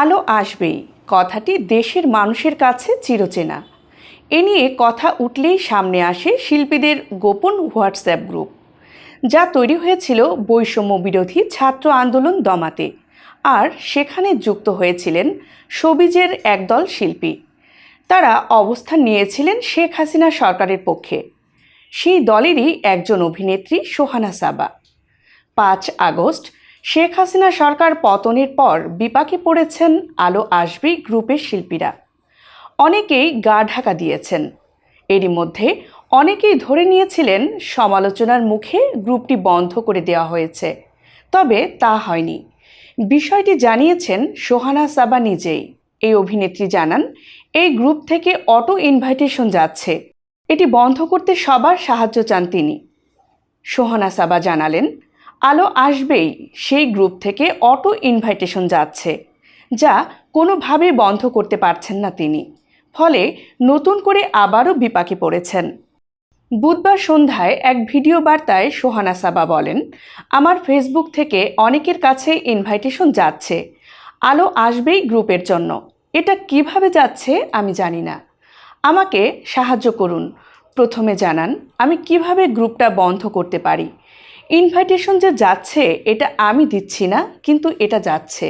আলো আসবেই। কথাটি দেশের মানুষের কাছে চিরচেনা। এ নিয়ে কথা উঠলেই সামনে আসে শিল্পীদের গোপন হোয়াটসঅ্যাপ গ্রুপ, যা তৈরি হয়েছিল বৈষম্য বিরোধী ছাত্র আন্দোলন দমাতে। আর সেখানে যুক্ত হয়েছিলেন সবিজের একদল শিল্পী। তারা অবস্থান নিয়েছিলেন শেখ হাসিনা সরকারের পক্ষে। সেই দলেরই একজন অভিনেত্রী সোহানা সাবা। পাঁচ আগস্ট শেখ হাসিনা সরকার পতনের পর বিপাকে পড়েছেন আলো আসবি গ্রুপের শিল্পীরা। অনেকেই গা ঢাকা দিয়েছেন। এরই মধ্যে অনেকেই ধরে নিয়েছিলেন সমালোচনার মুখে গ্রুপটি বন্ধ করে দেওয়া হয়েছে। তবে তা হয়নি। বিষয়টি জানিয়েছেন সোহানা সাবা নিজেই। এই অভিনেত্রী জানান, এই গ্রুপ থেকে অটো ইনভাইটেশন যাচ্ছে। এটি বন্ধ করতে সবার সাহায্য চান তিনি। সোহানা সাবা জানালেন আলো আসবেই সেই গ্রুপ থেকে অটো ইনভাইটেশন যাচ্ছে, যা কোনোভাবেই বন্ধ করতে পারছেন না তিনি। ফলে নতুন করে আবারও বিপাকে পড়েছেন। বুধবার সন্ধ্যায় এক ভিডিও বার্তায় সোহানা সাবা বলেন, আমার ফেসবুক থেকে অনেকের কাছে ইনভাইটেশন যাচ্ছে। আলো আসবেই গ্রুপের জন্য। এটা কীভাবে যাচ্ছে আমি জানি না। আমাকে সাহায্য করুন। প্রথমে জানান, আমি কীভাবে গ্রুপটা বন্ধ করতে পারি? ইনভাইটেশন যে যাচ্ছে এটা আমি দিচ্ছি না কিন্তু এটা যাচ্ছে।